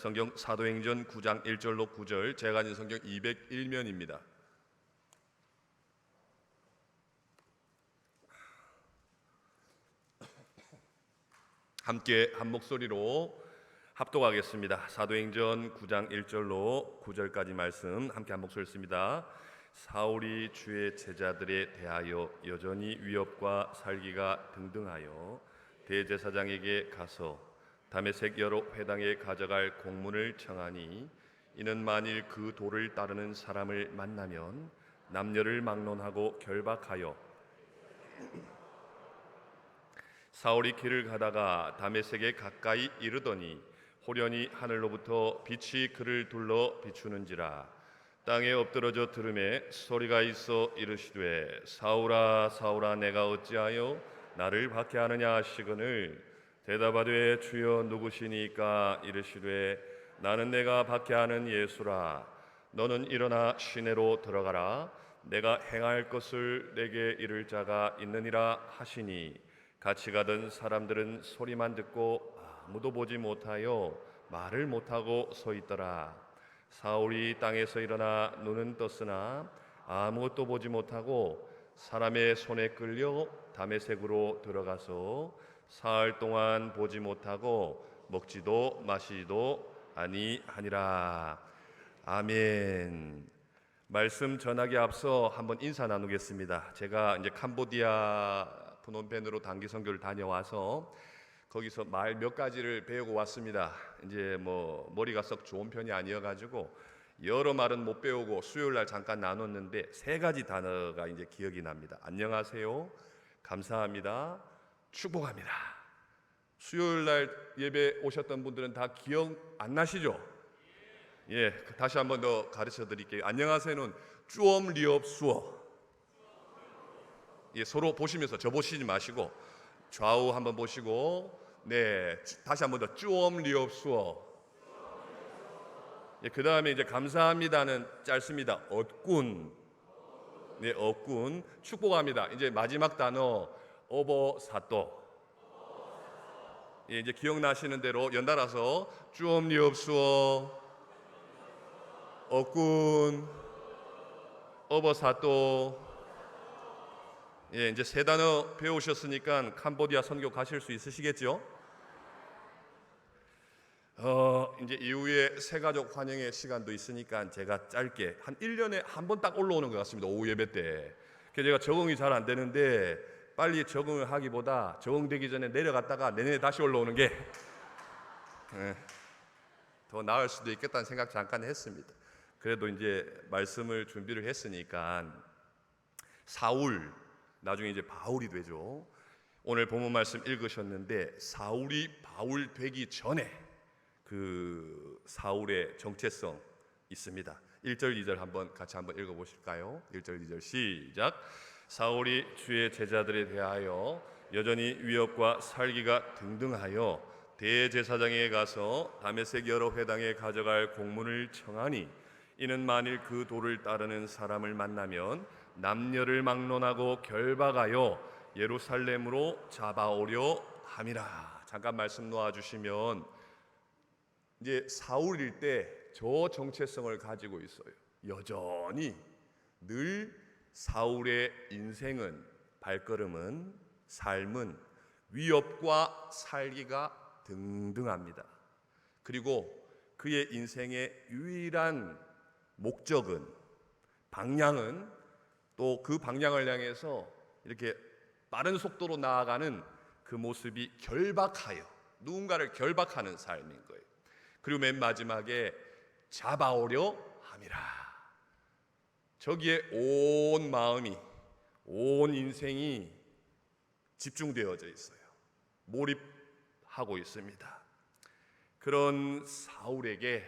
성경 사도행전 9장 1절로 9절 제가 가진 성경 201면입니다. 함께 한 목소리로 합독하겠습니다. 사도행전 9장 1절로 9절까지 말씀 함께 한 목소리 씁니다. 사울이 주의 제자들에 대하여 여전히 위협과 살기가 등등하여 대제사장에게 가서 다메섹 여러 회당에 가져갈 공문을 청하니 이는 만일 그 도를 따르는 사람을 만나면 남녀를 막론하고 결박하여 사울이 길을 가다가 다메섹에 가까이 이르더니 호련히 하늘로부터 빛이 그를 둘러 비추는지라 땅에 엎드러져 들음에 소리가 있어 이르시되 사울아 사울아 내가 어찌하여 나를 박해하느냐 하시거늘 대답하되 주여 누구시니까 이르시되 나는 내가 박해하는 예수라 너는 일어나 시내로 들어가라 내가 행할 것을 내게 이를 자가 있느니라 하시니 같이 가던 사람들은 소리만 듣고 아무도 보지 못하여 말을 못하고 서 있더라. 사울이 땅에서 일어나 눈은 떴으나 아무것도 보지 못하고 사람의 손에 끌려 담에색으로 들어가서 사흘 동안 보지 못하고 먹지도 마시지도 아니하니라. 아멘. 말씀 전하기 앞서 한번 인사 나누겠습니다. 제가 이제 캄보디아 프놈펜으로 단기 선교를 다녀와서 거기서 말 몇 가지를 배우고 왔습니다. 이제 뭐 머리가 썩 좋은 편이 아니어 가지고 여러 말은 못 배우고 수요일 날 잠깐 나눴는데 세 가지 단어가 이제 기억이 납니다. 안녕하세요, 감사합니다, 축복합니다. 수요일 날 예배 오셨던 분들은 다 기억 안 나시죠? 예, 다시 한 번 더 가르쳐 드릴게요. 안녕하세요는 쭈엄 리업 수어. 예, 서로 보시면서 저 보시지 마시고 좌우 한번 보시고 네 다시 한 번 더 쭈엄 리업 수어. 예, 그 다음에 이제 감사합니다는 짧습니다. 얻군. 네, 얻군. 축복합니다. 이제 마지막 단어 어버사또. 예, 이제 기억나시는 대로 연달아서 쭈엄 리업 수어. 얻군. 어버사또. 예, 이제 세 단어 배우셨으니까 캄보디아 선교 가실 수 있으시겠죠? 어, 이제 이후에 새 가족 환영의 시간도 있으니까 제가 짧게 한 1년에 한 번 딱 올라오는 것 같습니다. 오후 예배 때. 제가 적응이 잘 안 되는데 빨리 적응을 하기보다 적응되기 전에 내려갔다가 내년에 다시 올라오는 게 예, 더 나을 수도 있겠다는 생각 잠깐 했습니다. 그래도 이제 말씀을 준비를 했으니까 사울 나중에 이제 바울이 되죠. 오늘 본문 말씀 읽으셨는데 사울이 바울 되기 전에 그 사울의 정체성 있습니다. 1절 2절 한번 같이 한번 읽어 보실까요? 1절 2절 시작. 사울이 주의 제자들에 대하여 여전히 위협과 살기가 등등하여 대제사장에 가서 다메섹 여러 회당에 가져갈 공문을 청하니 이는 만일 그 도를 따르는 사람을 만나면 남녀를 막론하고 결박하여 예루살렘으로 잡아오려 함이라. 잠깐 말씀 놓아 주시면 이제 사울일 때 저 정체성을 가지고 있어요. 여전히 늘 사울의 인생은 발걸음은 삶은 위협과 살기가 등등합니다. 그리고 그의 인생의 유일한 목적은 방향은 또 그 방향을 향해서 이렇게 빠른 속도로 나아가는 그 모습이 결박하여 누군가를 결박하는 삶인 거예요. 그리고 맨 마지막에 잡아오려 함이라. 저기에 온 마음이 온 인생이 집중되어져 있어요. 몰입하고 있습니다. 그런 사울에게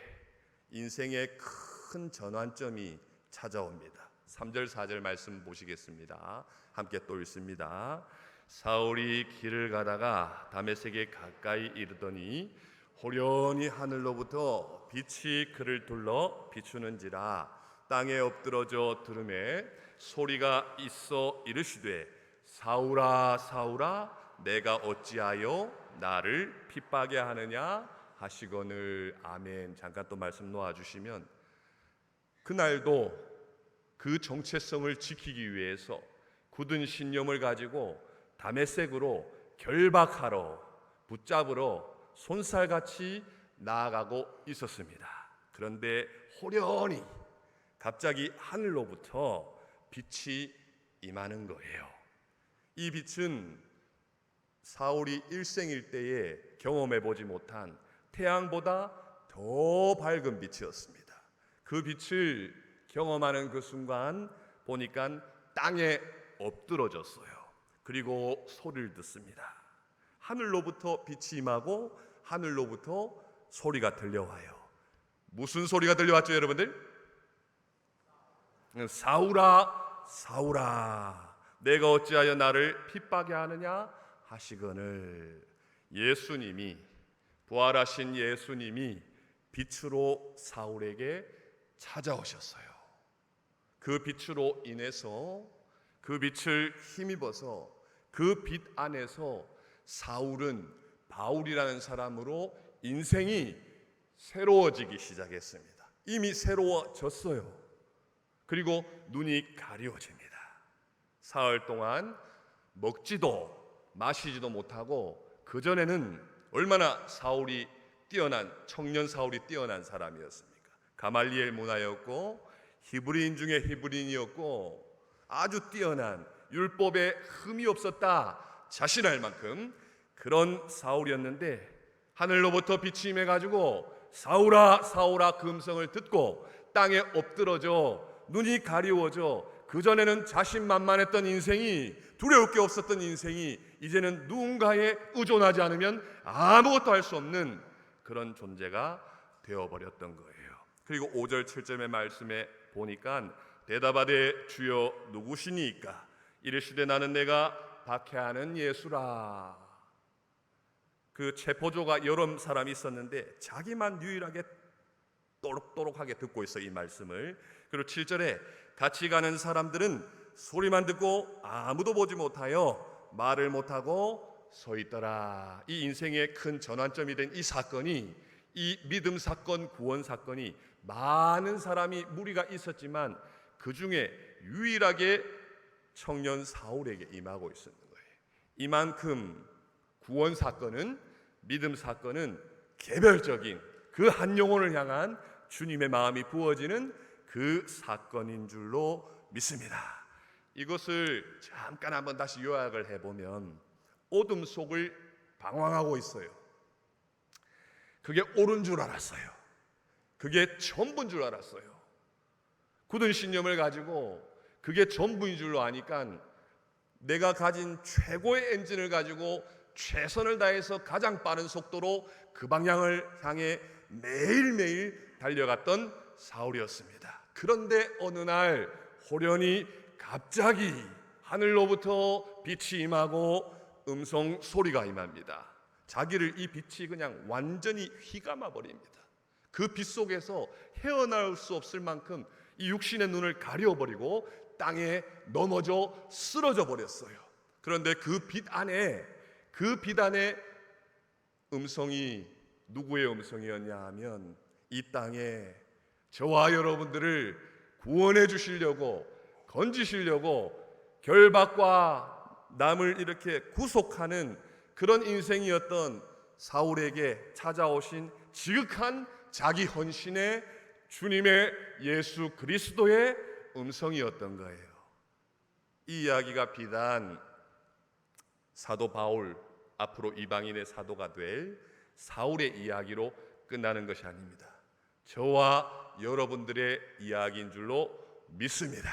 인생의 큰 전환점이 찾아옵니다. 3절 4절 말씀 보시겠습니다. 함께 또 읽습니다. 사울이 길을 가다가 다메섹에 가까이 이르더니 호련히 하늘로부터 빛이 그를 둘러 비추는지라 땅에 엎드러져 들음에 소리가 있어 이르시되 사울아 사울아 내가 어찌하여 나를 핍박해 하느냐 하시거늘 아멘. 잠깐 또 말씀 놓아 주시면 그날도 그 정체성을 지키기 위해서 굳은 신념을 가지고 다메섹으로 결박하러 붙잡으러 손살같이 나아가고 있었습니다. 그런데 호련히 갑자기 하늘로부터 빛이 임하는 거예요. 이 빛은 사울이 일생일대에 경험해 보지 못한 태양보다 더 밝은 빛이었습니다. 그 빛을 경험하는 그 순간 보니까 땅에 엎드러졌어요. 그리고 소리를 듣습니다. 하늘로부터 빛이 임하고 하늘로부터 소리가 들려와요. 무슨 소리가 들려왔죠, 여러분들? 사울아, 사울아, 내가 어찌하여 나를 핍박해 하느냐 하시거늘 예수님이 부활하신 예수님이 빛으로 사울에게 찾아오셨어요. 그 빛으로 인해서 그 빛을 힘입어서 그 빛 안에서 사울은 바울이라는 사람으로 인생이 새로워지기 시작했습니다. 이미 새로워졌어요. 그리고 눈이 가려워집니다. 사흘 동안 먹지도 마시지도 못하고 그 전에는 얼마나 사울이 뛰어난 청년 사울이 뛰어난 사람이었습니까? 가말리엘 문화였고 히브리인 중에 히브리인이었고 아주 뛰어난 율법에 흠이 없었다 자신할 만큼 그런 사울이었는데 하늘로부터 임해 가지고 사울아 사울아 그 음성을 듣고 땅에 엎드러져 눈이 가리워져 그 전에는 자신만만했던 인생이 두려울 게 없었던 인생이 이제는 누군가에 의존하지 않으면 아무것도 할 수 없는 그런 존재가 되어버렸던 거예요. 그리고 5절 7절의 말씀에 보니까 대답하되 주여 누구시니까 이르시되 나는 내가 박해하는 예수라. 그 체포조가 여러 사람이 있었는데 자기만 유일하게 또록또록하게 듣고 있어 이 말씀을. 그리고 7절에 같이 가는 사람들은 소리만 듣고 아무도 보지 못하여 말을 못하고 서 있더라. 이 인생의 큰 전환점이 된 이 사건이 이 믿음 사건, 구원 사건이 많은 사람이 무리가 있었지만 그 중에 유일하게 청년 사울에게 임하고 있었는 거예요. 이만큼 구원 사건은 믿음 사건은 개별적인 그 한 영혼을 향한 주님의 마음이 부어지는 그 사건인 줄로 믿습니다. 이것을 잠깐 한번 다시 요약을 해보면 어둠 속을 방황하고 있어요. 그게 옳은 줄 알았어요. 그게 전부인 줄 알았어요. 굳은 신념을 가지고 그게 전부인 줄로 아니까 내가 가진 최고의 엔진을 가지고 최선을 다해서 가장 빠른 속도로 그 방향을 향해 매일매일 달려갔던 사울이었습니다. 그런데 어느 날 호련히 갑자기 하늘로부터 빛이 임하고 음성 소리가 임합니다. 자기를 이 빛이 그냥 완전히 휘감아 버립니다. 그 빛 속에서 헤어나올 수 없을 만큼 이 육신의 눈을 가려 버리고 땅에 넘어져 쓰러져 버렸어요. 그런데 그 빛 안에 그 빛 안에 음성이 누구의 음성이었냐 하면 이 땅에 저와 여러분들을 구원해 주시려고 건지시려고 결박과 남을 이렇게 구속하는 그런 인생이었던 사울에게 찾아오신 지극한 자기 헌신의 주님의 예수 그리스도의 음성이었던 거예요. 이 이야기가 비단 사도 바울 앞으로 이방인의 사도가 될 사울의 이야기로 끝나는 것이 아닙니다. 저와 여러분들의 이야기인 줄로 믿습니다.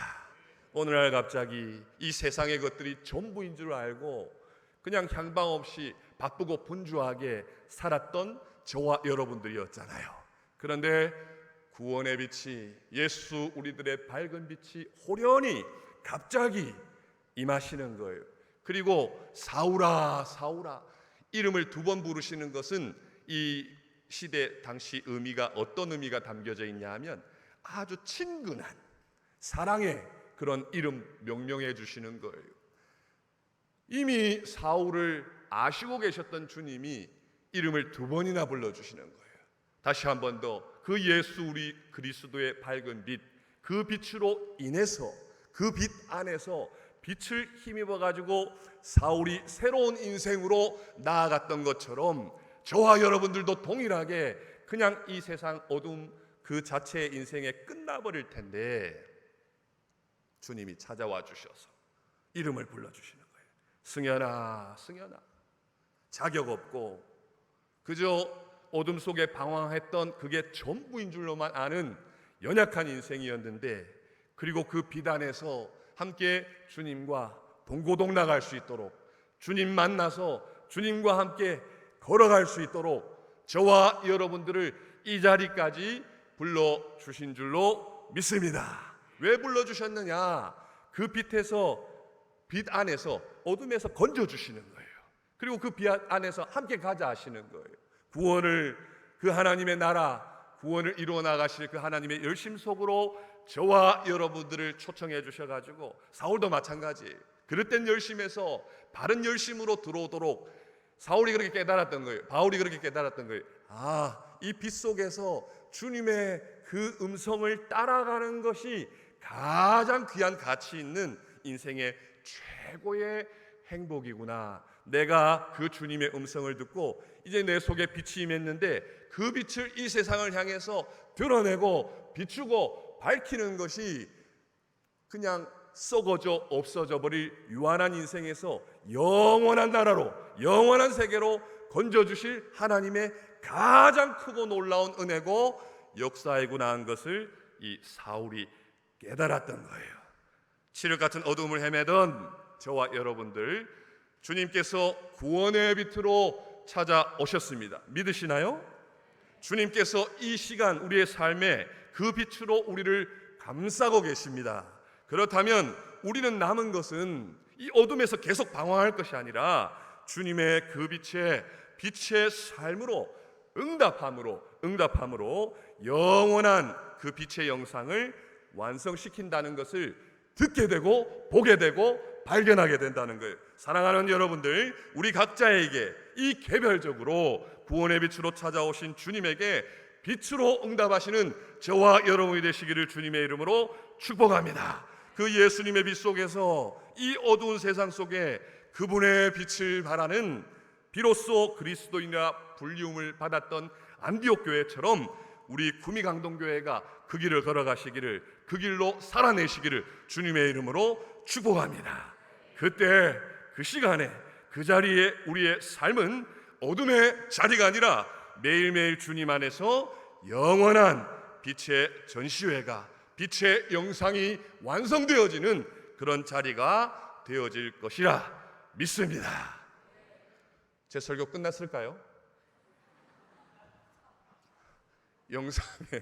오늘날 갑자기 이 세상의 것들이 전부인 줄 알고 그냥 향방 없이 바쁘고 분주하게 살았던 저와 여러분들이었잖아요. 그런데 구원의 빛이 예수 우리들의 밝은 빛이 호련히 갑자기 임하시는 거예요. 그리고 사울아 사울아 이름을 두 번 부르시는 것은 이 시대 당시 의미가 어떤 의미가 담겨져 있냐 하면 아주 친근한 사랑의 그런 이름 명명해 주시는 거예요. 이미 사울을 아시고 계셨던 주님이 이름을 두 번이나 불러 주시는 거예요. 다시 한 번 더 그 예수 우리 그리스도의 밝은 빛, 그 빛으로 인해서 그 빛 안에서 빛을 힘입어 가지고 사울이 새로운 인생으로 나아갔던 것처럼 저와 여러분들도 동일하게 그냥 이 세상 어둠 그 자체의 인생에 끝나버릴 텐데 주님이 찾아와 주셔서 이름을 불러 주시는 거예요. 승현아, 승현아. 자격 없고 그저 어둠 속에 방황했던 그게 전부인 줄로만 아는 연약한 인생이었는데 그리고 그 비단에서 함께 주님과 동고동 나갈 수 있도록 주님 만나서 주님과 함께 걸어갈 수 있도록 저와 여러분들을 이 자리까지 불러 주신 줄로 믿습니다. 왜 불러 주셨느냐? 그 빛에서 빛 안에서 어둠에서 건져 주시는 거예요. 그리고 그 빛 안에서 함께 가자 하시는 거예요. 구원을 그 하나님의 나라 구원을 이루어 나가실 그 하나님의 열심 속으로 저와 여러분들을 초청해 주셔 가지고 사울도 마찬가지. 그릇된 열심에서 바른 열심으로 들어오도록 사울이 그렇게 깨달았던 거예요. 바울이 그렇게 깨달았던 거예요. 아, 이 빛 속에서 주님의 그 음성을 따라가는 것이 가장 귀한 가치 있는 인생의 최고의 행복이구나. 내가 그 주님의 음성을 듣고 이제 내 속에 빛이 임했는데 그 빛을 이 세상을 향해서 드러내고 비추고 밝히는 것이 그냥 썩어져 없어져 버릴 유한한 인생에서 영원한 나라로 영원한 세계로 건져 주실 하나님의 가장 크고 놀라운 은혜고 역사이구나 한 것을 이 사울이 깨달았던 거예요. 칠흑 같은 어둠을 헤매던 저와 여러분들 주님께서 구원의 빛으로 찾아오셨습니다. 믿으시나요? 주님께서 이 시간 우리의 삶에 그 빛으로 우리를 감싸고 계십니다. 그렇다면 우리는 남은 것은 이 어둠에서 계속 방황할 것이 아니라 주님의 그 빛에 빛의 삶으로 응답함으로 응답함으로 영원한 그 빛의 영상을 완성시킨다는 것을 듣게 되고 보게 되고 발견하게 된다는 거예요. 사랑하는 여러분들, 우리 각자에게 이 개별적으로 구원의 빛으로 찾아오신 주님에게 빛으로 응답하시는 저와 여러분이 되시기를 주님의 이름으로 축복합니다. 그 예수님의 빛 속에서 이 어두운 세상 속에 그분의 빛을 바라는 비로소 그리스도인이라 불리움을 받았던 안디옥 교회처럼 우리 구미강동 교회가 그 길을 걸어가시기를 그 길로 살아내시기를 주님의 이름으로 축복합니다. 그때 그 시간에 그 자리에 우리의 삶은 어둠의 자리가 아니라 매일매일 주님 안에서 영원한 빛의 전시회가 빛의 영상이 완성되어지는 그런 자리가 되어질 것이라 믿습니다. 제 설교 끝났을까요? 영상에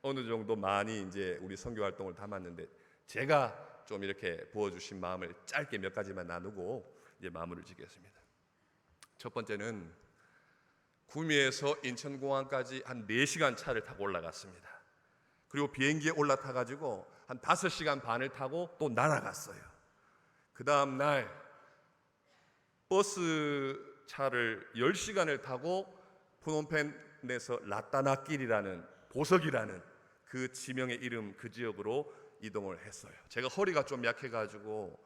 어느 정도 많이 이제 우리 선교 활동을 담았는데 제가 좀 이렇게 부어주신 마음을 짧게 몇 가지만 나누고 이제 마무리를 짓겠습니다. 첫 번째는 구미에서 인천공항까지 한 4시간 차를 타고 올라갔습니다. 그리고 비행기에 올라타 가지고 한 5시간 반을 타고 또 날아갔어요. 그 다음 날 버스 차를 10시간을 타고 푸놈펜에서 라따나길이라는 보석이라는 그 지명의 이름 그 지역으로 이동을 했어요. 제가 허리가 좀 약해 가지고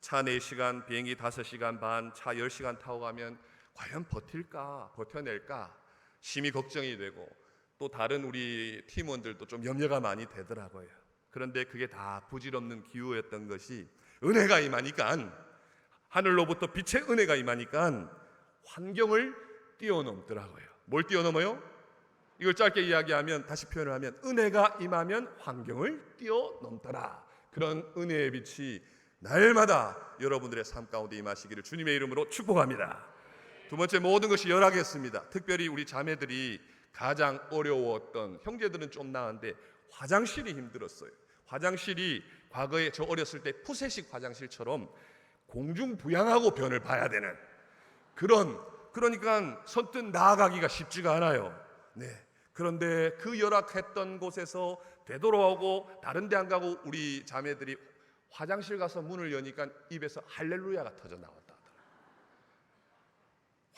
차 4시간, 비행기 5시간 반, 차 10시간 타고 가면 과연 버틸까? 버텨낼까? 심히 걱정이 되고 또 다른 우리 팀원들도 좀 염려가 많이 되더라고요. 그런데 그게 다 부질없는 기후였던 것이 은혜가 임하니까 하늘로부터 빛의 은혜가 임하니까 환경을 뛰어넘더라고요. 뭘 뛰어넘어요? 이걸 짧게 이야기하면 다시 표현을 하면 은혜가 임하면 환경을 뛰어넘더라. 그런 은혜의 빛이 날마다 여러분들의 삶 가운데 임하시기를 주님의 이름으로 축복합니다. 두 번째 모든 것이 열하겠습니다. 특별히 우리 자매들이 가장 어려웠던 형제들은 좀 나은데 화장실이 힘들었어요. 화장실이 과거에 저 어렸을 때 푸세식 화장실처럼 공중 부양하고 변을 봐야 되는 그런 그러니까 선뜻 나아가기가 쉽지가 않아요. 네. 그런데 그 열악했던 곳에서 되돌아오고 다른 데 안 가고 우리 자매들이 화장실 가서 문을 여니까 입에서 할렐루야가 터져 나왔다.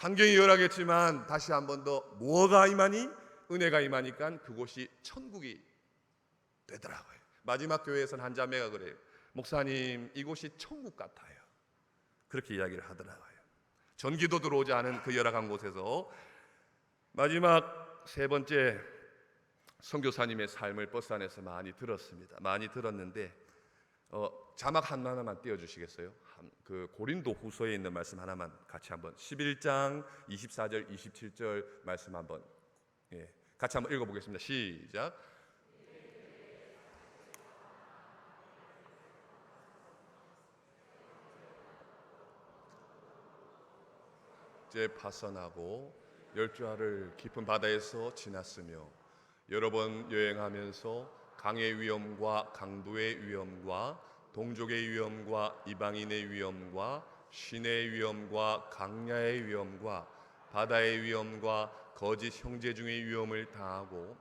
환경이 열하겠지만 다시 한 번 더 뭐가 임하니? 은혜가 임하니까 그곳이 천국이 되더라고요. 마지막 교회에서는 한 자매가 그래요. 목사님, 이곳이 천국 같아요. 그렇게 이야기를 하더라고요. 전기도 들어오지 않은 그 열악한 곳에서 마지막 세 번째 선교사님의 삶을 버스 안에서 많이 들었습니다. 많이 들었는데 어, 자막 하나만 띄워주시겠어요? 한- 그 고린도 후서에 있는 말씀 하나만 같이 한번 11장 24절 27절 말씀 한번 예, 같이 한번 읽어보겠습니다. 시작. 이제 파선하고 열주하를 깊은 바다에서 지났으며 여러 번 여행하면서 강의 위험과 강도의 위험과 동족의 위험과 이방인의 위험과 신의 위험과 강야의 위험과 바다의 위험과 거짓 형제 중의 위험을 당하고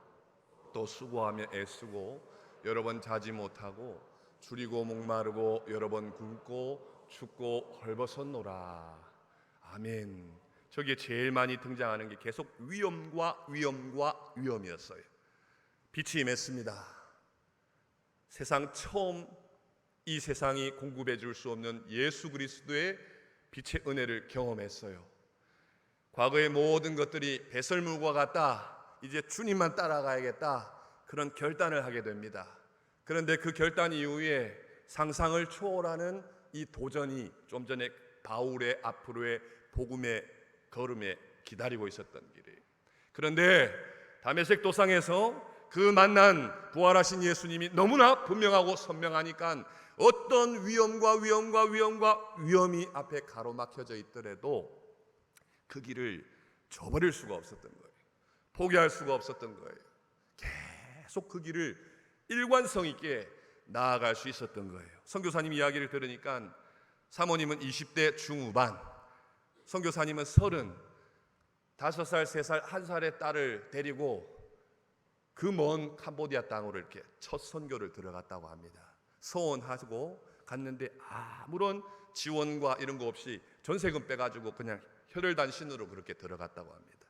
또 수고하며 애쓰고 여러 번 자지 못하고 줄이고 목마르고 여러 번 굶고 춥고 헐벗었노라. 아멘. 저기에 제일 많이 등장하는 게 계속 위험과 위험과 위험이었어요. 빛이 임했습니다. 세상 처음 이 세상이 공급해 줄 수 없는 예수 그리스도의 빛의 은혜를 경험했어요. 과거의 모든 것들이 배설물과 같다. 이제 주님만 따라가야겠다. 그런 결단을 하게 됩니다. 그런데 그 결단 이후에 상상을 초월하는 이 도전이 좀 전에 바울의 앞으로의 복음의 걸음에 기다리고 있었던 길이에요. 그런데 다메섹 도상에서 그 만난 부활하신 예수님이 너무나 분명하고 선명하니까 어떤 위험과 위험과 위험과 위험이 앞에 가로막혀져 있더라도 그 길을 저버릴 수가 없었던 거예요. 포기할 수가 없었던 거예요. 계속 그 길을 일관성 있게 나아갈 수 있었던 거예요. 선교사님 이야기를 들으니까 사모님은 20대 중후반, 선교사님은 30, 5살, 3살, 1살의 딸을 데리고 그 먼 캄보디아 땅으로 이렇게 첫 선교를 들어갔다고 합니다. 서원하고 갔는데 아무런 지원과 이런 거 없이 전세금 빼가지고 그냥 혈혈단신으로 그렇게 들어갔다고 합니다.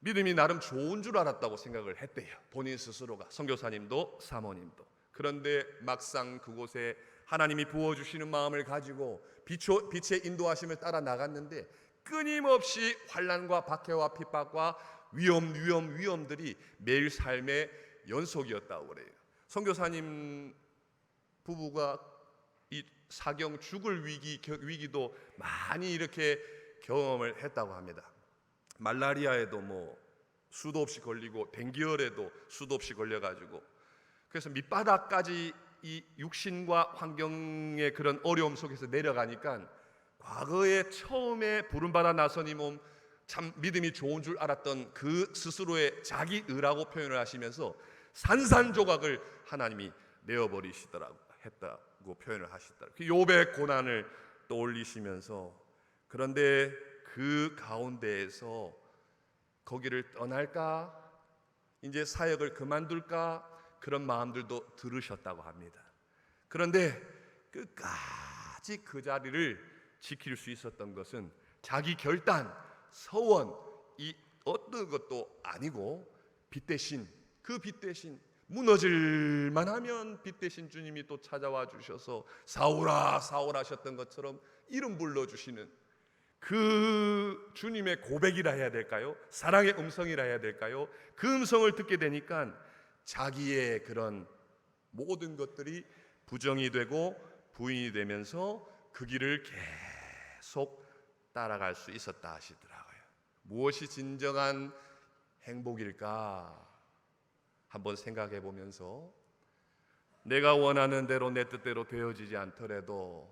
믿음이 나름 좋은 줄 알았다고 생각을 했대요. 본인 스스로가 선교사님도 사모님도. 그런데 막상 그곳에 하나님이 부어 주시는 마음을 가지고 빛의, 빛의 인도하심을 따라 나갔는데 끊임없이 환란과 박해와 핍박과 위험 위험 위험들이 매일 삶의 연속이었다고 그래요. 선교사님 부부가 이 사경 죽을 위기 겨- 위기도 많이 이렇게 경험을 했다고 합니다. 말라리아에도 뭐 수도 없이 걸리고 댕기열에도 수도 없이 걸려가지고 그래서 밑바닥까지 이 육신과 환경의 그런 어려움 속에서 내려가니까 과거에 처음에 부름받아 나선 이 몸 참 믿음이 좋은 줄 알았던 그 스스로의 자기 의라고 표현을 하시면서 산산조각을 하나님이 내어버리시더라고 했다고 표현을 하시더라고요. 그 요배 고난을 떠올리시면서 그런데 그 가운데에서 거기를 떠날까 이제 사역을 그만둘까 그런 마음들도 들으셨다고 합니다. 그런데 끝까지 그 자리를 지킬 수 있었던 것은 자기 결단, 서원 이 어떤 것도 아니고 빛 대신 그 빛 대신 무너질만 하면 빛 대신 주님이 또 찾아와 주셔서 사오라 사오라 하셨던 것처럼 이름 불러 주시는 그 주님의 고백이라 해야 될까요? 사랑의 음성이라 해야 될까요? 그 음성을 듣게 되니까 자기의 그런 모든 것들이 부정이 되고 부인이 되면서 그 길을 계속 따라갈 수 있었다 하시더라고요. 무엇이 진정한 행복일까? 한번 생각해 보면서 내가 원하는 대로 내 뜻대로 되어지지 않더라도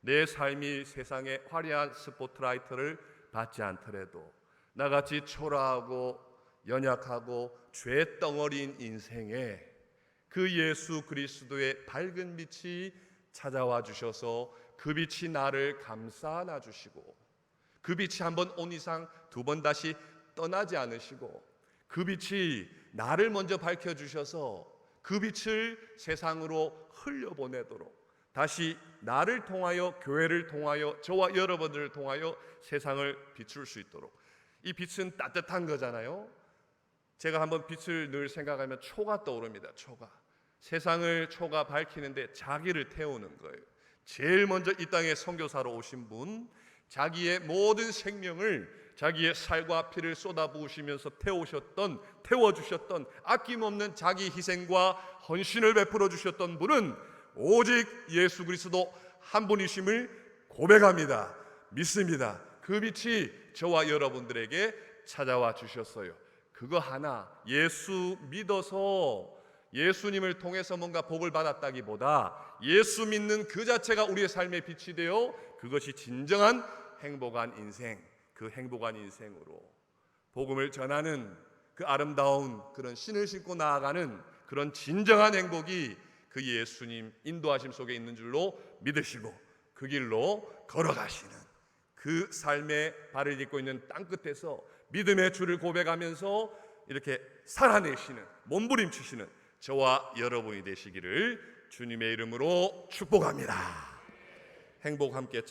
내 삶이 세상의 화려한 스포트라이트를 받지 않더라도 나같이 초라하고 연약하고 죄 덩어리인 인생에 그 예수 그리스도의 밝은 빛이 찾아와 주셔서 그 빛이 나를 감싸 안아 주시고 그 빛이 한 번 온 이상 두 번 다시 떠나지 않으시고 그 빛이 나를 먼저 밝혀 주셔서 그 빛을 세상으로 흘려 보내도록 다시 나를 통하여 교회를 통하여 저와 여러분들을 통하여 세상을 비출 수 있도록 이 빛은 따뜻한 거잖아요. 제가 한번 빛을 늘 생각하면 초가 떠오릅니다. 초가 세상을 초가 밝히는데 자기를 태우는 거예요. 제일 먼저 이 땅에 선교사로 오신 분, 자기의 모든 생명을 자기의 살과 피를 쏟아부으시면서 태우셨던 태워주셨던 아낌없는 자기 희생과 헌신을 베풀어 주셨던 분은 오직 예수 그리스도 한 분이심을 고백합니다. 믿습니다. 그 빛이 저와 여러분들에게 찾아와 주셨어요. 그거 하나 예수 믿어서 예수님을 통해서 뭔가 복을 받았다기보다 예수 믿는 그 자체가 우리의 삶의 빛이 되어 그것이 진정한 행복한 인생, 그 행복한 인생으로 복음을 전하는 그 아름다운 그런 신을 신고 나아가는 그런 진정한 행복이 그 예수님 인도하심 속에 있는 줄로 믿으시고 그 길로 걸어가시는 그 삶의 발을 딛고 있는 땅 끝에서 믿음의 주를 고백하면서 이렇게 살아내시는 몸부림치시는 저와 여러분이 되시기를 주님의 이름으로 축복합니다. 행복 함께